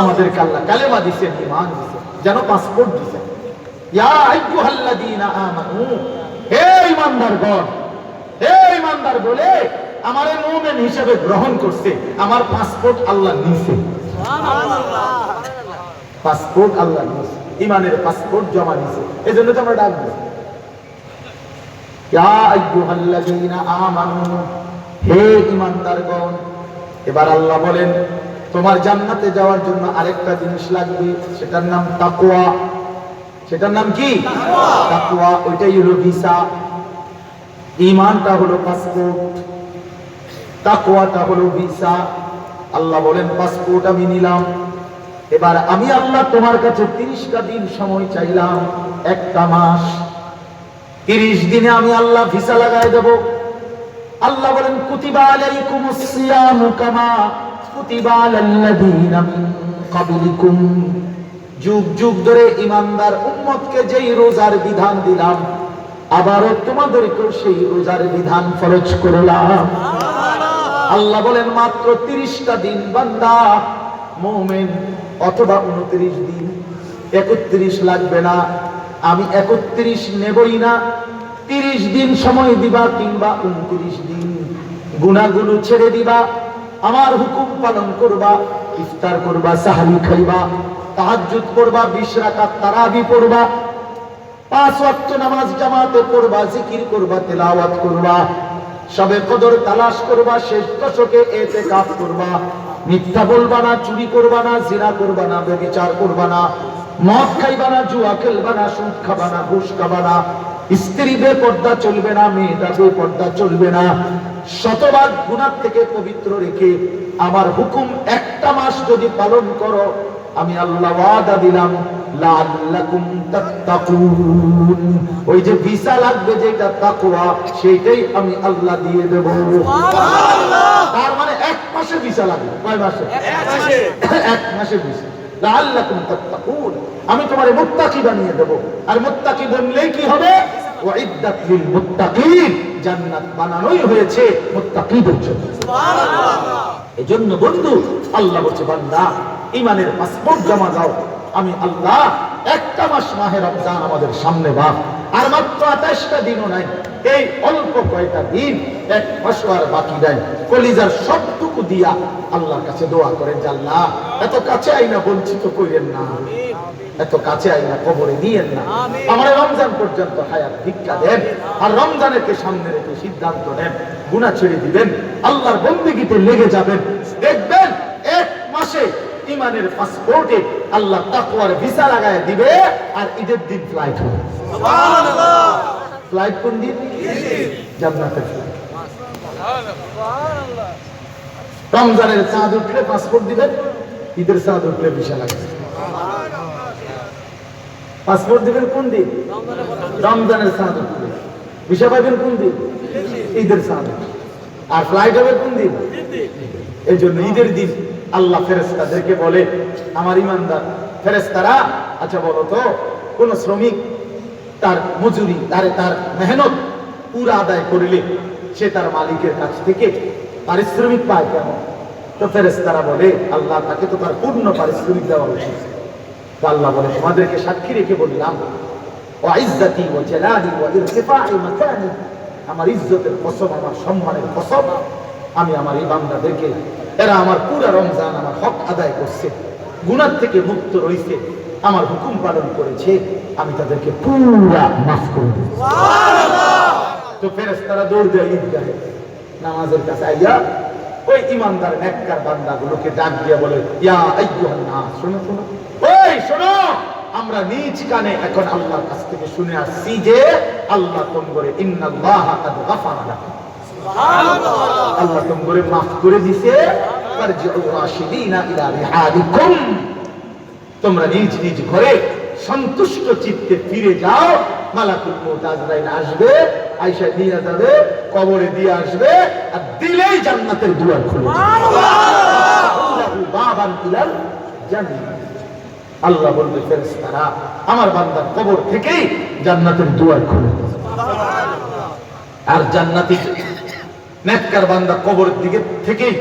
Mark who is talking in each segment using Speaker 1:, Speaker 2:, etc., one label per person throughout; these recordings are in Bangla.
Speaker 1: আমাদেরকে আল্লাহ কালেমা দিছেন ইমান দিছেন যেন পাসপোর্ট দিছেন ইয়া আইয়ুহাল্লাযীনা আমানু, হে ঈমানদারগণ, হে ঈমানদার বলে, আমারে মুমিন হিসেবে গ্রহণ করছে, আমার পাসপোর্ট আল্লাহ নিছে। পাসপোর্ট আল্লাহ নিছে ইমানের পাসপোর্ট জমা নিছে, এজন্য তো আমরা ডাকবো ইয়া আইয়ুহাল্লাযীনা আমানু, হে ঈমানদারগণ, এবার আল্লাহ বলেন তোমার জান্নাতে যাওয়ার জন্য আরেকটা জিনিস লাগবে, সেটার নাম তাকওয়া। সেটার নাম কি? তাকওয়া, ওইটাই হলো ভিসা। ঈমানটা হলো পাসপোর্ট। তাকওয়াটা হলো ভিসা। আল্লাহ বলেন, পাসপোর্ট আমি নিলাম। এবার আমি আল্লাহ তোমার কাছে তিরিশটা দিন সময় চাইলাম, একটা মাস। তিরিশ দিনে আমি আল্লাহ ভিসা লাগাই দেব। আল্লাহ বলেন, কুতিবা আলাইকুমুস সিয়ামু কামা কুতিবা আলাল্লাযীনা ক্বাবলিকুম যুগ যুগ ধরে ইমানদার উম্মতকে যেই রোজার বিধান দিলাম আবারও তোমাদেরকেও সেই রোজার বিধান ফরজ করলাম। আল্লাহ বলেন মাত্র তিরিশটা দিন বান্দা মোমেন অথবা উনত্রিশ দিন। একত্রিশ লাগবে না। আমি একত্রিশ নেবই না। তিরিশ দিন সময় দিবা কিংবা উনত্রিশ দিন। গুণাগুলো ছেড়ে দিবা। আমার হুকুম পালন করবা, ইফতার করবা সাহারি খাইবা, তাহাজ্জুদ করবা, বিশ তারাবি পড়বা, পাঁচ ওয়াক্ত নামাজ জামাতে পড়বা, জিকির করবা, তেলাওয়াত করবা, সবে কদর তালাশ করবা, শেষ দশকে এতে কাজ করবা, মিথ্যা বলবা না, চুরি করবা না, জিনা করবা না, ব্যভিচার করবা না, মদ খাইবা না, জুয়া খেলবা না, সুদ খাবা না, ঘুষ খাবা না, স্ত্রী বে পর্দা চলবে না, মেয়েটা বে পর্দা চলবে না শতবার গুণার থেকে পবিত্র রেখে আমার হুকুম একটা মাস যদি পালন করো আমি আল্লাহ ওয়াদা দিলাম ওই যে ভিসা লাগবে যেটা তাকওয়া সেটাই আমি আল্লাহ দিয়ে দেব। তার মানে এক মাসে ভিসা লাগবে। কয় মাসে? এক মাসে। ভিসা। তাত্তাকুন। আমি তোমারে মুত্তাকি বানিয়ে দেব। আর মুত্তাকি বললেই কি হবে? লিল মুত্তাকিন জান্নাত বানানোই হয়েছে মুত্তাকিদের জন্য। এজন্য বন্ধু আল্লাহ বলছে বান্দা ইমানের পাসপোর্ট জমা দাও। আমি আল্লাহ একটা মাস মাহে রমজান আমাদের সামনে বা। আর মাত্র আঠাশটা দিনও নাই এই অল্প কয়টা দিন এক মাস আর বাকি নাই। কলিজার সবটুকু দিয়া আল্লাহর কাছে দোয়া করেন যে আল্লাহ এত কাছে আইনা বঞ্চিত কইরেন না। এত কাছে আইনা কবরে নিয়েন না। আমার রমজান পর্যন্ত হায়াত ভিক্ষা দেন আর রমজানেরকে সামনে রেখে সিদ্ধান্ত নেন গুণা ছেড়ে দিবেন আল্লাহর বন্দিগিতে লেগে যাবেন। দেখবেন এক মাসে ইমানের পাসপোর্টে আল্লাহ তাকওয়ার ভিসা লাগায় দিবে আর ঈদের দিন ফ্লাইট হবে। ফ্লাইট কোন দিন? জান্নাতের ফ্লাইট। রমজানের চাঁদ উঠলে পাসপোর্ট দিবেন ঈদের চাঁদ উঠলে ভিসা লাগবে পাসপোর্ট দিবেন কোন দিন? রমজানের উঠলে ভিসা পাবেন কোন দিন? ঈদের উঠলে। আর ফ্লাইট হবে কোন দিন? এই জন্য ঈদের দিন আল্লাহ ফেরেস্তাদেরকে বলে, আমার ইমানদার ফেরেস্তারা আচ্ছা বলো তো, কোন শ্রমিক তার মজুরি তারে তার মেহনত পুরা আদায় করিলে সে তার মালিকের কাছ থেকে পারিশ্রমিক পায় কেন? তো ফেরেস্তারা বলে, আল্লাহ তাকে তো তার পূর্ণ পারিশ্রমিক দেওয়া উচিত। আল্লাহ বলে তোমাদেরকে সাক্ষী রেখে বললাম ও ইজ্জতি ও ও ইরতিফাই মাকানি আমার ইজ্জতের কসম আমার সম্মানের কসম আমি আমার এই বান্দাদেরকে এরা আমার পুরা রমজান আমার হক আদায় করছে গুনার থেকে মুক্ত রয়েছে আমার হুকুম পালন করেছে আমি তাদেরকে পুরা মাফ করে তো ফেরেস্তারা দৌড় দেয় ঈদগাহে নামাজের কাছে আইয়া ওই ইমানদার নেককার বান্দাগুলোকে ডাক দিয়ে বলে ইয়া আইয়ুহান নাস শোনো শোনো শোনো। আমরা নিজ কানে এখন আল্লাহর কাছ থেকে শুনে আসছি যে আল্লাহ তোম করে ইন্নাল্লাহা কাদ গাফারা লাকুম আল্লাহ তোম করে মাফ করে দিছে ফারজিউ রাশিদিনা ইলা রিহালিকুম। তোমরা নিজ নিজ ঘরে সন্তুষ্ট চিত্তে ফিরে যাও মালাকুল মউত আজরাইল আসবে আয়েশা নিয়ে যাবে কবরে দিয়ে আসবে আর দিলেই জান্নাতের দুয়ার খুলে বাবান ইলাল জান্নাত আল্লাহ বলবে, ফেরেশতারা, আমার বান্দার কবর থেকেই জান্নাতের দুয়ার খুলে আর জান্নাতি নেককার বান্দা কবরের দিকে থেকেই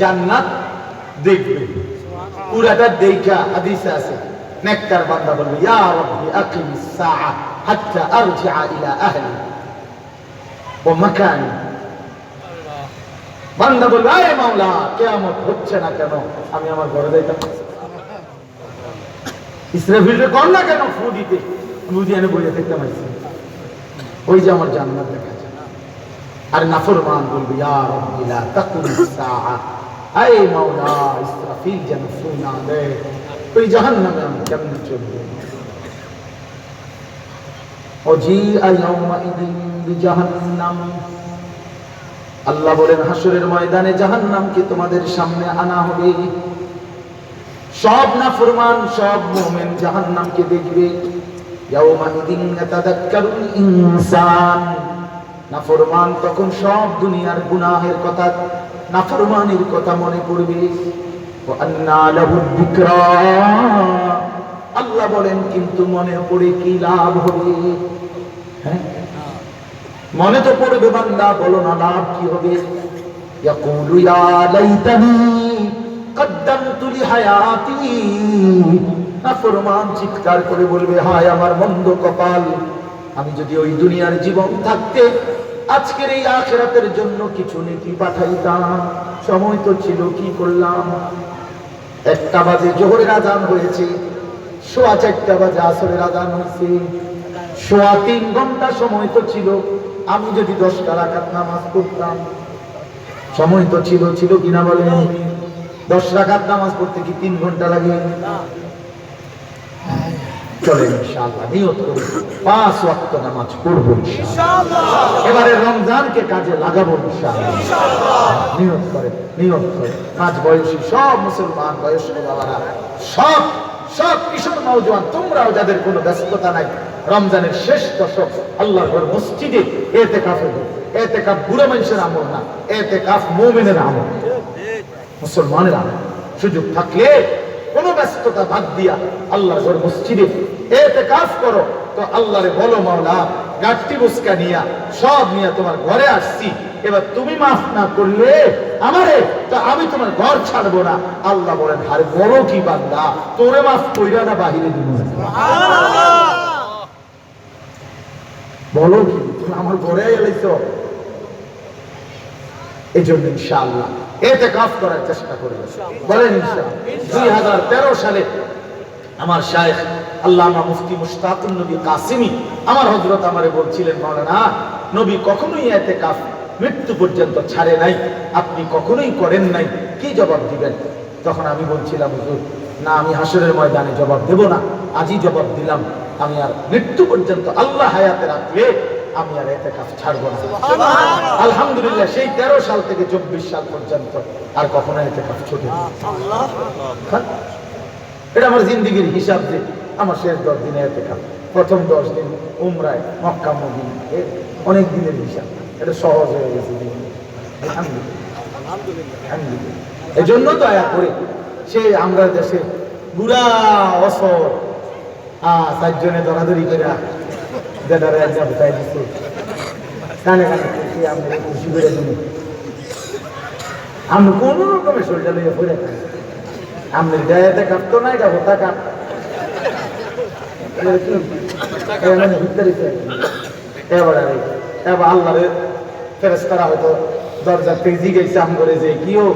Speaker 1: জান্নাত দেখবে। পুরাটা দেখা হাদিসে আছে। নেককার বান্দা বলবে, ইয়া রাব্বি আকিমিস সাআ হাত্তা আরজিআ ইলা আহলি ওয়া মাকানি। বান্দা বলবে আয় মাওলা, কিয়ামত হচ্ছে না কেন? আমি আমার ঘরে যাইতাম ইসরাফিলকে কর না কেন ফু দিতে ফু দিয়ে এনে বইয়ে থাকতে পারছি ওই যে আমার জান্নাত দেখা যায় আর নাফরমান বলবে ইয়া রাব্বি লা তাকুমিস সাআ আয় মাওলা ইসরাফিল যেন ফু না দেয় ওই জাহান্নামে আমি কেমনে চলবো وجيء يومئذ بجهنم আল্লাহ বলেন হাসরের ময়দানে জাহান্নামকে তোমাদের সামনে আনা হবে সব নাফরমান, সব মুমিন জাহান্নামকে দেখবে। ইয়াউমাইদিন ইয়াতাদাক্কারুল ইনসান। নাফরমান তখন সব দুনিয়ার গুনাহের কথা, নাফরমানির কথা মনে পড়বে। আল্লাহ বলেন, কিন্তু মনে পড়ে কি লাভ হবে? হ্যাঁ? মনে তো পড়বে বান্দা, বলো না লাভ কি হবে? ইয়াকুলু ইয়া লাইতানি। কদ্দামতু লিহায়াতি। নাফরমান চিৎকার করে বলবে, হায় আমার মন্দ কপাল, আমি যদি ওই দুনিয়ার জীবন থাকতে, আজকের এই আখেরাতের জন্য কিছু নেকি পাঠাইতাম। সময় তো ছিল, কি করলাম? একটা বাজে জোহরের আজান হয়েছে, সোয়া চারটা বাজে আসরের আজান হয়েছে। সোয়া তিন ঘণ্টা সময় তো ছিল, আমি যদি দশটা রাখাত নামাজ পড়তাম। সময় তো ছিল ছিল কিনা বলেন? দশ রাখাত নামাজ পড়তে কি তিন ঘণ্টা লাগে? চলে ইনশাআল্লাহ নিয়ত করি পাঁচ ওয়াক্ত নামাজ পড়ব ইনশাআল্লাহ। এবারে রমজানকে কাজে লাগাবো ইনশাআল্লাহ। নিয়ত করে নিয়ত করে। পাঁচ বয়সী সব মুসলমান বাবারা সব সব কিশোর নওজোয়ান তোমরাও যাদের কোনো ব্যস্ততা নাই রমজানের শেষ দশক আল্লাহর ঘর মসজিদে এতে কাফে এতে কাপ বুড়ো মানুষের আমল না এতে কাফ মোমেনের আমল। মুসলমানের সুযোগ থাকলে কোন ব্যস্ততা বাদ দিয়া আল্লাহর ঘর মসজিদে এতে কাফ করো। তো আল্লাহরে বলো, মাওলা গাঠটি বুসকা নিয়া, সব নিয়া তোমার ঘরে আসছি। এবার তুমি মাফ না করলে আমারে, তো আমি তোমার ঘর ছাড়বো না। আল্লাহ বলেন আরে বড় কি বান্দা, তোরে মাফ কইরা না বাহিরে দিব বলো কি আমার ঘরে এলাইছ? এই জন্য ইনশাআল্লাহ এতে কাফ করার চেষ্টা করবে। বলেন দুই হাজার তেরো সালে আমার শায়েখ আল্লামা মুফতি মুশতাকুন নবী কাসিমি আমার হযরত আমারে বলছিলেন, মাওলানা, নবী কখনোই এতে কাফ মৃত্যু পর্যন্ত ছাড়ে নাই। আপনি কখনোই করেন নাই। কি জবাব দিবেন? তখন আমি বলছিলাম, হুজুর, না, আমি হাসরের ময়দানে জবাব দেব না। আজই জবাব দিলাম। আমি আর মৃত্যু পর্যন্ত আল্লাহ হায়াতে রাখলে আমি আর এতে কাফ ছাড়বো না। আলহামদুলিল্লাহ, সেই তেরো সাল থেকে চব্বিশ সাল পর্যন্ত আর কখনো এতে কাফ ছুটে হ্যাঁ? এটা আমার জিন্দিগির হিসাব যে আমার শেষ দশ দিনে এতে কাপ প্রথম দশ দিন উমরায়, মক্কা, মদিনা অনেক দিনের হিসাব। এটা সহজ হয়ে গেছে। এই জন্য দয়া করে সে আমরা দেশে বুড়া অসর হ্যাঁ চারজনে দরাদরি করে দেদারে একদম তাই দিচ্ছে কানে কানে খুশি আমরা খুশি করে দিই আমি কোন রকমের শরীরটা লইয়া পড়ে থাকি। আমি গায়েতে কাঁপতো না, এটা হতা কাপ। এবার এবার আল্লাহ ফেরেস্তারা হয়তো দরজা থেকে জিজ্ঞেস আম করে যে কিও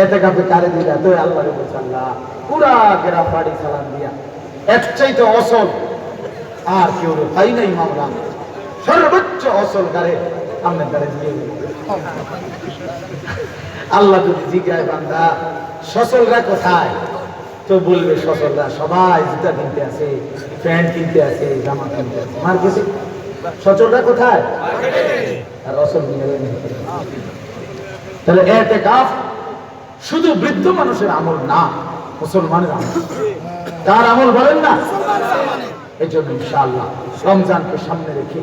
Speaker 1: এতে কাপে কারে দিলা? তো আল্লাহ রে বলছে আল্লাহ পুরা গেরা বাড়ি সালাম দিয়া। এক চাইতে অসল আর কেউ পাই নাই মামলা সর্বোচ্চ অসল গারে আপনার গারে দিয়ে আল্লাহ যদি জিজ্ঞায় বান্দা সচলরা কোথায়? তো বলবে সচলরা সবাই জুতা কিনতে আছে, প্যান্ট কিনতে আছে, জামা কিনতে আছে, মার্কেটে। সচলরা কোথায়? আর অসল তাহলে এতে কাফ শুধু বৃদ্ধ মানুষের আমল না, মুসলমানের আমল। তার আমল বলেন না? এই জন্য ইনশাআল্লাহ রমজানকে সামনে রেখে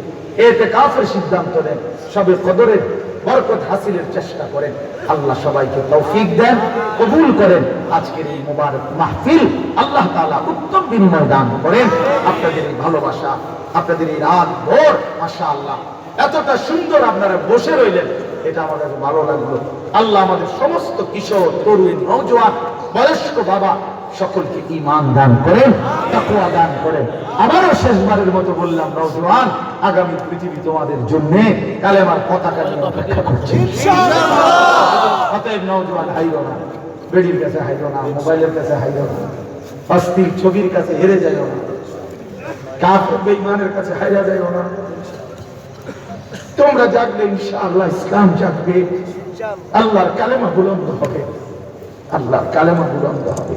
Speaker 1: এতে কাফের সিদ্ধান্ত নেন, সবে কদরের বরকত হাসিলের চেষ্টা করেন। আল্লাহ সবাইকে তৌফিক দেন, কবুল করেন। আজকের এই মুবারক মাহফিল আল্লাহ তাআলা উত্তম বিনিময় দান করেন। আপনাদের এই ভালোবাসা, আপনাদের এই রাত ভোর, মাশাআল্লাহ, এতটা সুন্দর আপনারা বসে রইলেন, এটা আমাদের ভালো লাগল। আল্লাহ আমাদের সমস্ত কিশোর, তরুণ, নওজোয়ান, বয়স্ক বাবা সকলকে ইমান দান করেন তাকুয়া দান করেন। আবারও শেষবারের মতো বললাম নওজোয়ান আগামী পৃথিবী তোমাদের জন্য কালেমার পতাকা নিয়ে অপেক্ষা করছে। অতএব নওজোয়ান হাইরো না। বেডির কাছে হাইরো না মোবাইলের কাছে হাইরো না। অস্থির ছবির কাছে হেরে যাইও না। কাফের বেঈমানের কাছে হাইরা যাইও না। তোমরা জাগলে ইনশাআল্লাহ ইসলাম জাগবে। আল্লাহর কালেমা বুলন্দ হবে। আল্লাহর কালেমা বুলন্দ হবে।